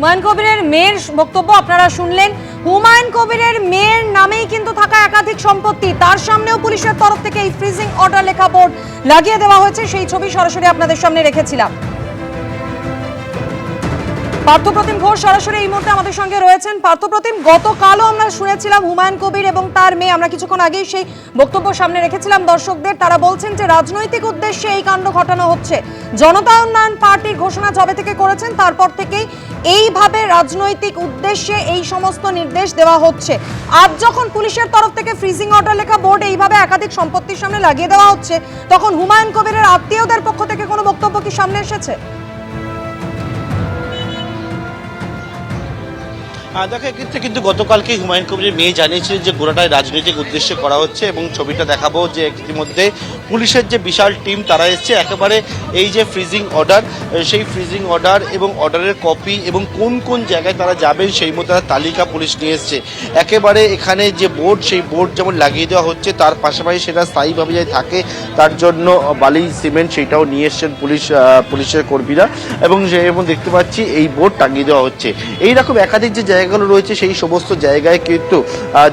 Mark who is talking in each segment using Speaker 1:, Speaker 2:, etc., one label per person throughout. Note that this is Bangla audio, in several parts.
Speaker 1: হুমায়ুন কবিরের মেয়ের বক্তব্য আপনারা শুনলেন। হুমায়ুন কবিরের মেয়ের নামেই কিন্তু থাকা একাধিক সম্পত্তি তার সামনেও পুলিশের তরফ থেকে এই ফ্রিজিং অর্ডার লেখা বোর্ড লাগিয়ে দেওয়া হয়েছে। সেই ছবি সরাসরি আপনাদের সামনে রেখেছিলাম। পার্থপ্রতিম ঘোষ সরাসরি এই মুহূর্তে আমাদের সঙ্গে রয়েছেন। পার্থপ্রতিম, গতকালও আমরা শুনেছিলাম হুমায়ুন কবির এবং তার মেয়ে, আমরা কিছুক্ষণ আগেই সেই বক্তব্য সামনে রেখেছিলাম। দর্শকদের, তারা বলছেন যে রাজনৈতিক উদ্দেশ্যে এই কাণ্ড ঘটানো হচ্ছে। জনতা উন্নয়ন পার্টির ঘোষণা জবে থেকে করেছেন, তারপর থেকেই এইভাবে রাজনৈতিক উদ্দেশ্যে এই সমস্ত নির্দেশ দেওয়া হচ্ছে। আজ যখন পুলিশের তরফ থেকে ফ্রিজিং অর্ডার লেখা, বোর্ড এইভাবে একাধিক সম্পত্তির সামনে লাগিয়ে দেওয়া হচ্ছে, তখন হুমায়ুন কবিরের আত্মীয়দের পক্ষ থেকে কোনো বক্তব্য কি সামনে এসেছে?
Speaker 2: দেখো, এক্ষেত্রে কিন্তু গতকালকে হুমায়ুন কবিরের মেয়ে জানিয়েছিলেন যে গোড়াটাই রাজনৈতিক উদ্দেশ্যে করা হচ্ছে এবং ছবিটা দেখাবো যে ইতিমধ্যে পুলিশের যে বিশাল টিম তারা এসছে। একেবারে এই যে ফ্রিজিং অর্ডার সেই ফ্রিজিং অর্ডার এবং অর্ডারের কপি এবং কোন কোন জায়গায় তারা যাবেন সেই মতো তারা তালিকা পুলিশ নিয়ে এসছে। একেবারে এখানে যে বোর্ড সেই বোর্ড যেমন লাগিয়ে দেওয়া হচ্ছে, তার পাশাপাশি সেটা স্থায়ীভাবে যাই থাকে, তার জন্য বালি, সিমেন্ট সেটাও নিয়ে এসছেন পুলিশ পুলিশের কর্মীরা এবং যে- এবং দেখতে পাচ্ছি এই বোর্ড টাঙিয়ে দেওয়া হচ্ছে। এই রকম একাধিক যে জায়গাগুলো রয়েছে, সেই সমস্ত জায়গায় কিন্তু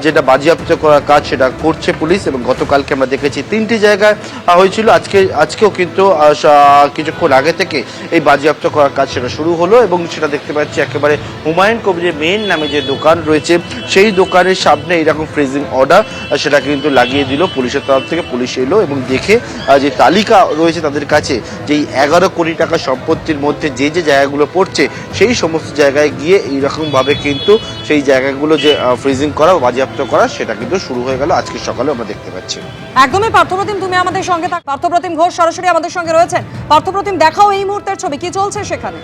Speaker 2: যেটা বাজেয়াপ্ত করার কাজ সেটা করছে পুলিশ এবং গতকালকে আমরা দেখেছি তিনটি জায়গায় হয়েছিল। আজকে, আজকেও কিন্তু কিছুক্ষণ আগে থেকে এই বাজেয়াপ্ত করার কাজ সেটা শুরু হলো এবং সেটা দেখতে পাচ্ছি একেবারে হুমায়ুন কবিরের মেন নামে যে দোকান রয়েছে, সেই দোকানের সামনে এইরকম ফ্রিজিং অর্ডার সেটা কিন্তু লাগিয়ে দিল পুলিশের তরফ থেকে। পুলিশ এলো এবং দেখে যে তালিকা রয়েছে তাদের কাছে যে এগারো কোটি টাকা সম্পত্তির মধ্যে যে যে জায়গাগুলো পড়ছে, সেই সমস্ত জায়গায় গিয়ে এইরকমভাবে কিন্তু সেই জায়গাগুলো যে ফ্রিজিং করা বাজেয়াপ্ত করা, সেটা কিন্তু শুরু হয়ে গেল আজকে সকালে আমরা দেখতে পাচ্ছি।
Speaker 1: একদমই পার্থপ্রতিম তুমি আমাদের সঙ্গে পার্থপ্রতিম ঘোষ সরাসরি আমাদের সঙ্গে রয়েছেন। পার্থপ্রতিম দেখাও এই মুহূর্তের ছবি। কি চলছে সেখানে?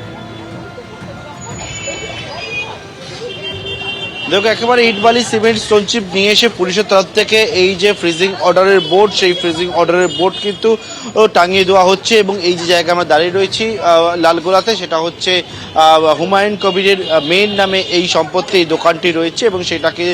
Speaker 2: দেখো, একেবারে ইটবালি সিমেন্ট স্টোনচিপ নিয়ে এসে পুলিশের তরফ থেকে এই যে ফ্রিজিং অর্ডারের বোর্ড সেই ফ্রিজিং অর্ডারের বোর্ড কিন্তু টাঙিয়ে দেওয়া হচ্ছে এবং এই যে জায়গা আমরা দাঁড়িয়ে রয়েছি লালগোলাতে, সেটা হচ্ছে হুমায়ুন কবিরের মেন নামে এই সম্পত্তি, এই দোকানটি রয়েছে এবং সেটাকে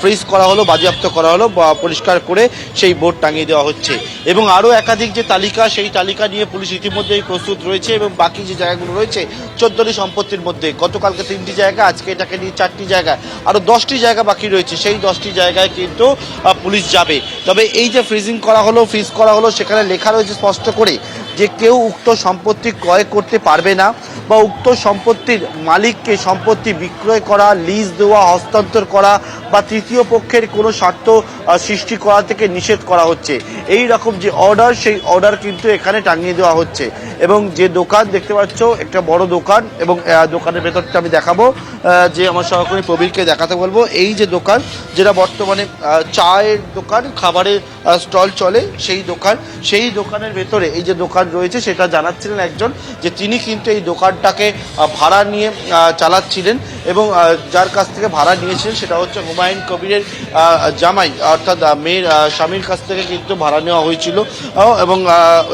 Speaker 2: ফ্রিজ করা হলো, বাজেয়াপ্ত করা হলো পরিষ্কার করে সেই বোর্ড টাঙিয়ে দেওয়া হচ্ছে। এবং আরও একাধিক যে তালিকা, সেই তালিকা নিয়ে পুলিশ ইতিমধ্যেই প্রস্তুত রয়েছে এবং বাকি যে জায়গাগুলো রয়েছে চোদ্দটি সম্পত্তির মধ্যে, গতকালকে তিনটি জায়গা, আজকে এটাকে নিয়ে চারটি জায়গা। আরও দশটি জায়গা বাকি রয়েছে। সেই দশটি জায়গায় কিন্তু পুলিশ যাবে। তবে এই যে ফ্রিজিং করা হলো ফ্রিজ করা হলো, সেখানে লেখা রয়েছে স্পষ্ট করে যে কেউ উক্ত সম্পত্তি ক্রয় করতে পারবে না। বা উক্ত সম্পত্তির মালিককে সম্পত্তি বিক্রয় করা লিজ দেওয়া, হস্তান্তর করা বা তৃতীয় পক্ষের কোনো স্বার্থ সৃষ্টি করা থেকে নিষেধ করা হচ্ছে। এই রকম যে অর্ডার সেই অর্ডার কিন্তু এখানে টাঙিয়ে দেওয়া হচ্ছে। এবং যে দোকান, দেখতে পাচ্ছ, একটা বড় দোকান এবং দোকানের ভেতরটা আমি দেখাবো যে আমার সহকর্মী প্রবীরকে দেখাতে বলব। এই যে দোকান, যেটা বর্তমানে চায়ের দোকান, খাবারের স্টল চলে সেই দোকান। সেই দোকানের ভেতরে এই যে দোকান রয়েছে, সেটা জানাচ্ছিলেন একজন যে তিনি কিন্তু এই দোকানটাকে আহ, ভাড়া নিয়ে চালাচ্ছিলেন। এবং যার কাছ থেকে ভাড়া নিয়েছিলেন সেটা হচ্ছে হুমায়ুন কবিরের জামাই, অর্থাৎ মেয়ের স্বামীর কাছ থেকে কিন্তু ভাড়া নেওয়া হয়েছিল। এবং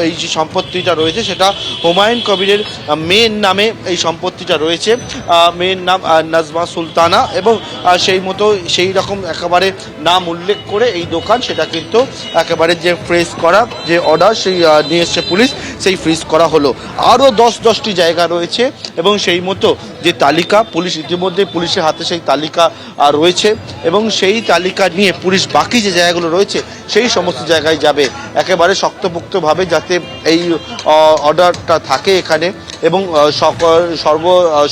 Speaker 2: এই যে সম্পত্তিটা রয়েছে সেটা হুমায়ুন কবিরের মেয়ের নামে এই সম্পত্তিটা রয়েছে। মেয়ের নাম নাজমা সুলতানা এবং সেই মতো সেই রকম একেবারে নাম উল্লেখ করে এই দোকান সেটা কিন্তু একেবারে যে ফ্রেজ করা, যে অর্ডার সেই নিয়ে এসছে পুলিশ, সেই ফ্রিজ করা হলো। আরও দশ দশটি জায়গা রয়েছে এবং সেই মতো যে তালিকা পুলিশ ইতিমধ্যে পুলিশের হাতে সেই তালিকা রয়েছে এবং সেই তালিকা নিয়ে পুলিশ বাকি যে জায়গাগুলো রয়েছে সেই সমস্ত জায়গায় যাবে। একেবারে শক্তপোক্তভাবে যাতে এই অর্ডারটা থাকে এখানে। এবং সর্ব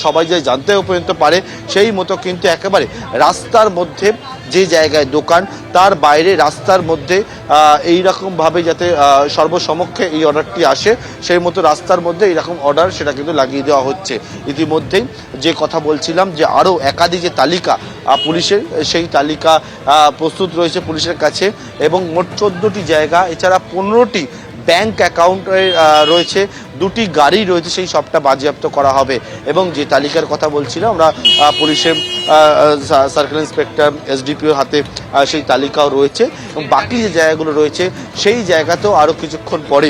Speaker 2: সবাই যে জানতেও পর্যন্ত পারে, সেই মতো কিন্তু একেবারে রাস্তার মধ্যে যে জায়গায় দোকান, তার বাইরে রাস্তার মধ্যে এই রকমভাবে যাতে সর্বসমক্ষে এই অর্ডারটি আসে, সেই মতো রাস্তার মধ্যে এইরকম অর্ডার সেটা কিন্তু লাগিয়ে দেওয়া হচ্ছে। ইতিমধ্যেই যে কথা বলছিলাম যে আরও একাধিক যে তালিকা পুলিশের, সেই তালিকা প্রস্তুত রয়েছে পুলিশের কাছে এবং মোট চোদ্দোটি জায়গা, এছাড়া পনেরোটি ব্যাংক অ্যাকাউন্টে রয়েছে, দুটি গাড়ি রয়েছে, সেই সবটা বাজেয়াপ্ত করা হবে। এবং যে তালিকার কথা বলছিলাম, আমরা পুলিশের সার্কেল ইন্সপেক্টর এসডিপিওর হাতে সেই তালিকাও রয়েছে। এবং বাকি যে জায়গাগুলো রয়েছে, সেই জায়গাতেও আরও কিছুক্ষণ পরে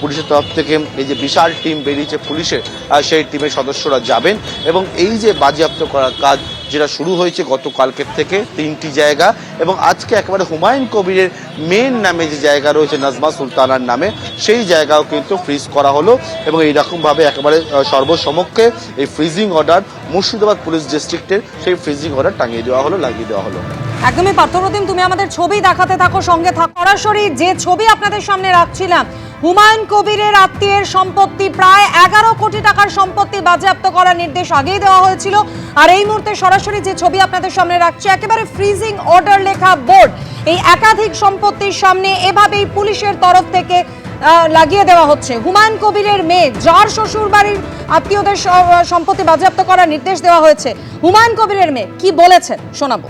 Speaker 2: পুলিশের তরফ থেকে এই যে বিশাল টিম বেরিয়েছে পুলিশের সেই টিমের সদস্যরা যাবেন। এবং এই যে বাজেয়াপ্ত করার কাজ যেটা শুরু হয়েছে গতকালকের থেকে, তিনটি জায়গা। এবং আজকে একেবারে হুমায়ুন কবিরের মেন নামে যে জায়গা রয়েছে, নাজমা সুলতানার নামে, সেই জায়গাও কিন্তু ফ্রিজ করা হলো। এবং এইরকমভাবে একেবারে সর্বসমক্ষে এই ফ্রিজিং অর্ডার মুর্শিদাবাদ পুলিশ ডিস্ট্রিক্টের সেই ফ্রিজিং অর্ডার টাঙিয়ে দেওয়া হলো, লাগিয়ে দেওয়া হলো।
Speaker 1: একদমই পার্থপ্রতিম তুমি আমাদের ছবি দেখাতে থাকো, সঙ্গে থাকো। সরাসরি যে ছবি আপনাদের সামনে রাখছিলাম হুমায়ুন কবিরের আত্মীয়ের সম্পত্তি প্রায় এগারো কোটি টাকার সম্পত্তি বাজেয়াপ্ত করার নির্দেশ আগেই দেওয়া হয়েছিল। আর এই মুহূর্তে সরাসরি যে ছবি আপনাদের সামনে রাখছি, একেবারে ফ্রিজিং অর্ডার লেখা বোর্ড এই একাধিক সম্পত্তির সামনে এভাবেই পুলিশের তরফ থেকে লাগিয়ে দেওয়া হচ্ছে। হুমায়ুন কবিরের মেয়ে, যার শ্বশুর বাড়ির আত্মীয়দের সম্পত্তি বাজেয়াপ্ত করার নির্দেশ দেওয়া হয়েছে। হুমায়ুন কবিরের মেয়ে, কি বলেছেন? শোনাবো।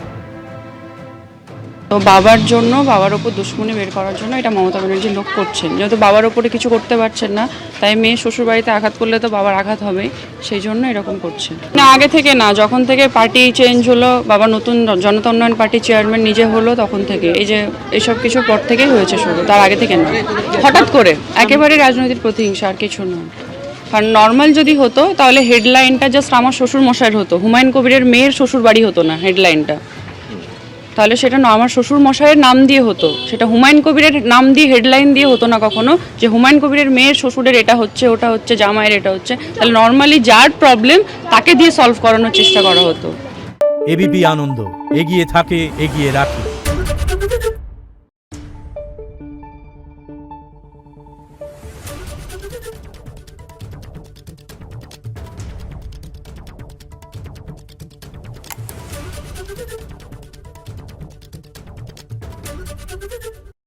Speaker 3: তো বাবার জন্য, বাবার ওপর দুশ্মনী বের করার জন্য এটা মমতা ব্যানার্জি লোক করছেন। যেহেতু বাবার ওপরে কিছু করতে পারছেন না, তাই মেয়ে শ্বশুর বাড়িতে আঘাত করলে তো বাবার আঘাত হবে, সেই জন্য এরকম করছে। না, আগে থেকে না, যখন থেকে পার্টি চেঞ্জ হলো, বাবা নতুন জনতা উন্নয়ন পার্টি চেয়ারম্যান নিজে হলো তখন থেকে। এই যে এইসব কিছুর পর থেকেই হয়েছে শুরু, তার আগে থেকে না। হঠাৎ করে, একেবারে রাজনৈতিক প্রতিহিংসা, আর কিছু না। কারণ নর্মাল যদি হতো, তাহলে হেডলাইনটা জাস্ট আমার শ্বশুর মশাইয়ের হতো। হুমায়ুন কবিরের মেয়ের শ্বশুর বাড়ি হতো না হেডলাইনটা তাহলে সেটা আমার শ্বশুর মশাইয়ের নাম দিয়ে হতো। সেটা হুমায়ুন কবিরের নাম দিয়ে হেডলাইন দিয়ে হতো না কখনো, যে হুমায়ুন কবিরের মেয়ের শ্বশুরের এটা হচ্ছে, ওটা হচ্ছে, জামাইয়ের এটা হচ্ছে। তাহলে নর্মালি যার প্রবলেম তাকে দিয়ে সলভ করানোর চেষ্টা করা হতো।
Speaker 4: এবিপি আনন্দ, এগিয়ে থাকে, এগিয়ে রাখে।